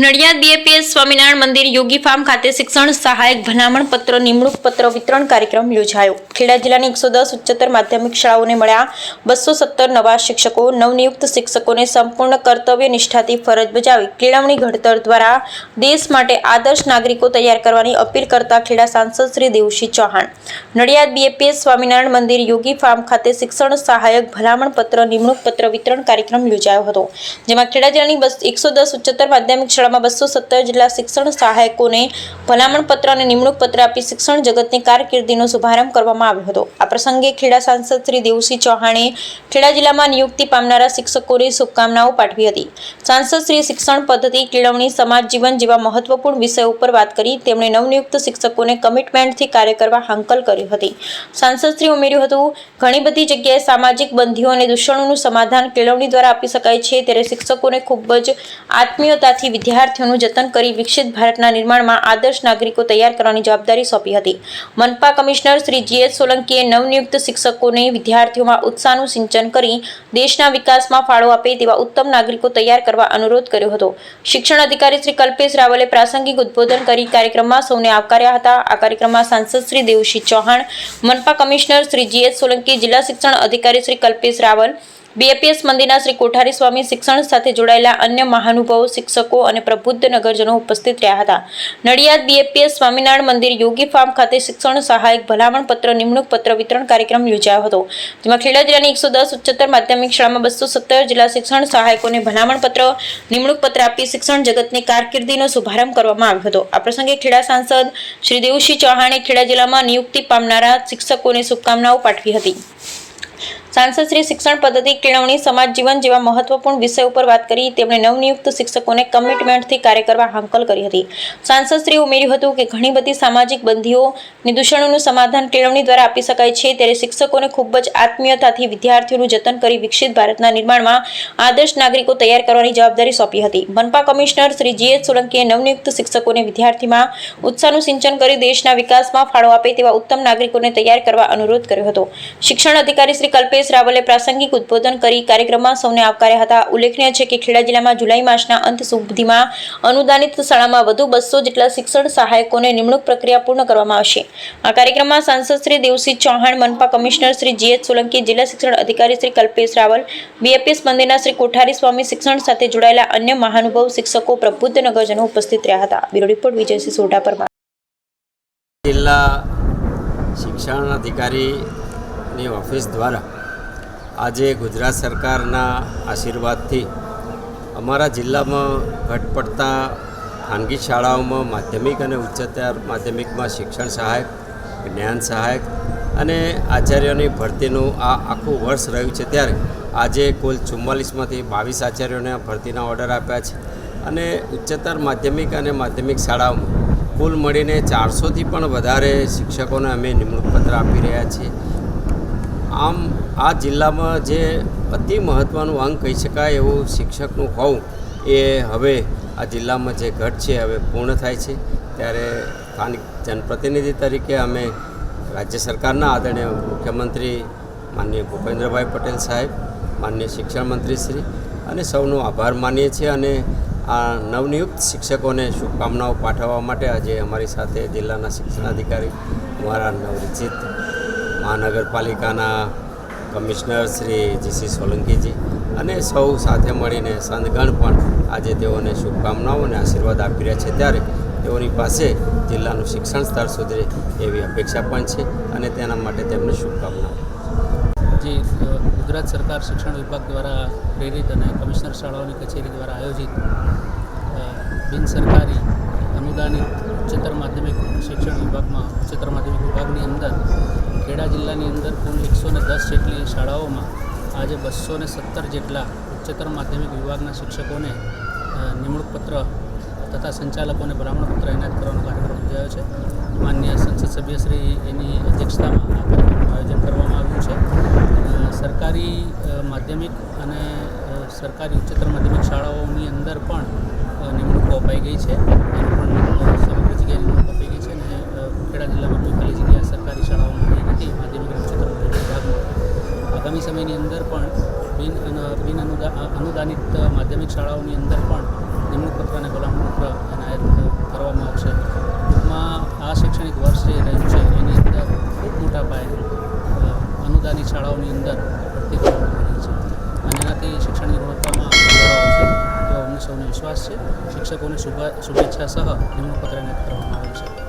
Nadiad BAPS Swaminarayan મંદિર Yogi farm ખાતે શિક્ષણ સહાયક ભલામણ પત્ર, નિમણૂક પત્ર વિતરણ કાર્યક્રમ યોજાયો. ખેડા જિલ્લાની એકસો દસ ઉચ્ચતર માધ્યમિક શાળાઓને મળ્યા બસો સત્તર નવા શિક્ષકો, નવનિયુક્ત શિક્ષકોને સંપૂર્ણ કર્તવ્ય નિષ્ઠાથી ફરજ બજાવી કેળવણી ઘડતર દ્વારા દેશ માટે આદર્શ નાગરિકો તૈયાર કરવાની અપીલ કરતા ખેડા સાંસદ શ્રી દેવસિંહ ચૌહાણ. નડિયાદ બીએપીએસ સ્વામિનારાયણ મંદિર યોગી ફાર્મ ખાતે શિક્ષણ સહાયક ભલામણ પત્ર, નિમણૂક પત્ર વિતરણ કાર્યક્રમ યોજાયો હતો, જેમાં ખેડા જિલ્લાની બસ એકસો દસ ઉચ્ચતર માધ્યમિક શાળામાં બસો સત્તર જેટલા શિક્ષણ સહાયકોને ભલામણ પત્ર અને નિમણૂક પત્ર આપી શિક્ષણ જગતની કારકિર્દીનો શુભારંભ કરવામાં આવ્યો હતો. આ પ્રસંગે ખેડા સાંસદ શ્રી દેવસિંહ ચૌહાણે ખેડા જિલ્લામાં નિયુક્તિ પામનારા શિક્ષકોને શુભકામનાઓ પાઠવી હતી. સાંસદ શ્રી શિક્ષણ પદ્ધતિ, કેળવણી, સમાજ જીવન જેવા મહત્વપૂર્ણ વિષયો ઉપર વાત કરી તેમણે નવનિયુક્ત શિક્ષકોને કમિટમેન્ટથી કાર્ય કરવા હાંકલ કરી હતી. સાંસદશ્રી ઉમેર્યું હતું, ઘણી બધી જગ્યાએ સામાજિક બંધીઓ અને દૂષણોનું સમાધાન કેળવણી દ્વારા આપી શકાય છે. ત્યારે શિક્ષકોને ખૂબ જ આત્મીયતાથી વિદ્યાર્થીઓનું જતન કરી વિકસિત ભારતના નિર્માણમાં આદર્શ નાગરિકો તૈયાર કરવાની જવાબદારી સોંપી હતી. મનપા કમિશનર શ્રી જીએસ સોલંકીએ નવનિયુક્ત શિક્ષકોને વિદ્યાર્થીઓમાં ઉત્સાહનું સિંચન કરી દેશના વિકાસમાં ફાળો આપે તેવા ઉત્તમ નાગરિકો તૈયાર કરવા અનુરોધ કર્યો હતો. શિક્ષણ અધિકારી શ્રી કલ્પેશ રાવલે પ્રાસંગિક ઉદ્બોધન કરી કાર્યક્રમમાં સૌને આવકાર્યા હતા. આ કાર્યક્રમમાં સાંસદ શ્રી દેવસિંહ ચૌહાણ, મનપા કમિશનર શ્રી જીએસ સોલંકી, જિલ્લા શિક્ષણ અધિકારી શ્રી કલ્પેશ રાવલ બીએપીએસ મંદિરના શ્રી કોઠારી સ્વામી શિક્ષણ સાથે જોડાયેલા અન્ય મહાનુભાવો, શિક્ષકો અને પ્રબુદ્ધ નગરજનો ઉપસ્થિત રહ્યા હતા. નડિયાદ બીએપીએસ સ્વામિનારાયણ મંદિર યોગી ફાર્મ ખાતે શિક્ષણ સહાયક ભલામણ પત્ર, નિમણૂક પત્ર, વિતરણ કાર્યક્રમ યોજાયો હતો. જેમાં ખેડા જિલ્લાની એકસો દસ, ઉચ્ચતર માધ્યમિક શાળામાં બસો સત્તર જિલ્લા શિક્ષણ સહાયકોને ભલામણ પત્ર, નિમણૂક પત્ર આપી શિક્ષણ જગતની કારકિર્દીનો શુભારંભ કરવામાં આવ્યો હતો. આ પ્રસંગે ખેડા સાંસદ શ્રી દેવસિંહ ચૌહાણે ખેડા જિલ્લામાં નિયુક્તિ પામનારા શિક્ષકોને શુભકામનાઓ પાઠવી હતી. સાંસદ શિક્ષણ પદ્ધતિ કેળવણી સમાજ જીવન જેવા મહત્વપૂર્ણ વિષય ઉપર વાત કરી, તેમણે નવનિયુક્ત શિક્ષકોને કમિટમેન્ટથી કાર્ય કરવા હાંકલ કરી હતી. સાંસદ ઉમેર્યું હતું કે ઘણી બધી સામાજિક બંધીઓ નિદૂષણોનું સમાધાન કેળવણી દ્વારા આપી શકાય છે, ત્યારે શિક્ષકોને ખૂબ જ આત્મીયતાથી વિદ્યાર્થીઓનું જતન કરી વિકસિત ભારતના નિર્માણમાં આદર્શ નાગરિકો તૈયાર કરવાની જવાબદારી સોંપી હતી. મનપા કમિશનર શ્રી જીએચ સોલંકીએ નવનિયુક્ત શિક્ષકોને વિદ્યાર્થીમાં ઉત્સાહનું સિંચન કરી દેશના વિકાસમાં ફાળો આપે તેવા ઉત્તમ નાગરિકોને તૈયાર કરવા અનુરોધ કર્યો હતો. શિક્ષણ અધિકારી શ્રી કલ્પેશ રાવલે પ્રાસંગિક ઉદબોધન કરી કાર્યક્રમમાં સૌને આવકાર્યા હતા. ઉલ્લેખનીય છે કે ખેડા જિલ્લામાં જુલાઈ માસના અંત સુધીમાં અનુદાનિત શાળામાં વધુ બસો જેટલા શિક્ષણ સહાયકોને નિમણૂક પ્રક્રિયા પૂર્ણ કરવામાં આવશે. આ કાર્યક્રમમાં સાંસદ શ્રી દેવસિંહ ચૌહાણ, મનપા કમિશનર શ્રી જીએચ સોલંકી, જિલ્લા શિક્ષણ અધિકારી શ્રી કલ્પેશ રાવલ, બીએપીએસ મંદિરના શ્રી કોઠારી સ્વામી શિક્ષણ સાથે જોડાયેલા અન્ય મહાનુભાવ શિક્ષકો પ્રબુદ્ધ નગરજનો ઉપસ્થિત રહ્યા હતા. Bureau report Vijaysinh Sodha Parmar. જિલ્લા શિક્ષણ અધિકારીની ઓફિસ દ્વારા આજે ગુજરાત સરકારના આશીર્વાદથી અમારા જિલ્લામાં ઘટ પડતા ખાનગી શાળાઓમાં માધ્યમિક અને ઉચ્ચતર માધ્યમિકમાં શિક્ષણ સહાયક, જ્ઞાન સહાયક અને આચાર્યોની ભરતીનું આ આખું વર્ષ રહ્યું છે ત્યારે આજે કુલ ચુમ્માલીસમાંથી બાવીસ આચાર્યોને ભરતીના ઓર્ડર આપ્યા છે અને ઉચ્ચતર માધ્યમિક અને માધ્યમિક શાળાઓમાં કુલ મળીને ચારસોથી પણ વધારે શિક્ષકોને અમે નિમણૂક પત્ર આપી રહ્યા છીએ. આમ આ જિલ્લામાં જે અતિ મહત્ત્વનું અંગ કહી શકાય એવું શિક્ષકનું હોવું એ હવે આ જિલ્લામાં જે ઘટ છે હવે પૂર્ણ થાય છે. ત્યારે સ્થાનિક જનપ્રતિનિધિ તરીકે અમે રાજ્ય સરકારના આદરણીય મુખ્યમંત્રી માનનીય ભૂપેન્દ્રભાઈ પટેલ સાહેબ, માનનીય શિક્ષણ મંત્રી શ્રી અને સૌનો આભાર માનીએ છીએ અને આ નવનિયુક્ત શિક્ષકોને શુભકામનાઓ પાઠવવા માટે આજે અમારી સાથે જિલ્લાના શિક્ષણાધિકારી અમારા નવરચિત મહાનગરપાલિકાના કમિશનર શ્રી જીસી સોલંકીજી અને સૌ સાથે મળીને સંતગણ પણ આજે તેઓને શુભકામનાઓ અને આશીર્વાદ આપી રહ્યા છે. ત્યારે તેઓની પાસે જિલ્લાનું શિક્ષણ સ્તર સુધરે એવી અપેક્ષા પણ છે અને તેના માટે તેમને શુભકામનાઓ. જે ગુજરાત સરકાર શિક્ષણ વિભાગ દ્વારા પ્રેરિત અને કમિશનર શાળાઓની કચેરી દ્વારા આયોજિત બિન સરકારી અનુદાનિત ઉચ્ચતર માધ્યમિક શિક્ષણ વિભાગમાં ઉચ્ચતર માધ્યમિક વિભાગની અંદર ખેડા જિલ્લાની અંદર કુલ એકસો ને દસ જેટલી શાળાઓમાં આજે બસો ને સત્તર જેટલા ઉચ્ચતર માધ્યમિક વિભાગના શિક્ષકોને નિમણૂક પત્ર તથા સંચાલકોને બ્રાહ્મણપત્ર પત્ર એનાયત કરવાનો કાર્યક્રમ યોજાયો છે. માન્ય સંસદ સભ્યશ્રી એની અધ્યક્ષતામાં આ કાર્યક્રમનું આયોજન કરવામાં આવ્યું છે. સરકારી માધ્યમિક અને સરકારી ઉચ્ચતર માધ્યમિક શાળાઓની અંદર પણ નિમણૂકો અપાઈ ગઈ છે. એની પણ સમગ્ર જગ્યાએ નિમણૂક અપાઈ ગઈ છે અને ખેડા જિલ્લામાં ની અંદર પણ બિન બિન અનુદાનિત માધ્યમિક શાળાઓની અંદર પણ નિમણૂક પત્ર અને ભલામણ પત્ર એનાયત કરવામાં આવશે ટૂંકમાં આ શૈક્ષણિક વર્ષ જે રહ્યું છે, એની અંદર ખૂબ મોટા પાયે અનુદાનિત શાળાઓની અંદર ભરતી કરવામાં આવી છે. અને એનાથી શિક્ષણની ગુણવત્તામાં સુધારો તો અમને સૌને વિશ્વાસ છે. શિક્ષકોને શુભેચ્છા સહ નિમણૂક પત્ર એનાયત કરવામાં આવ્યું છે.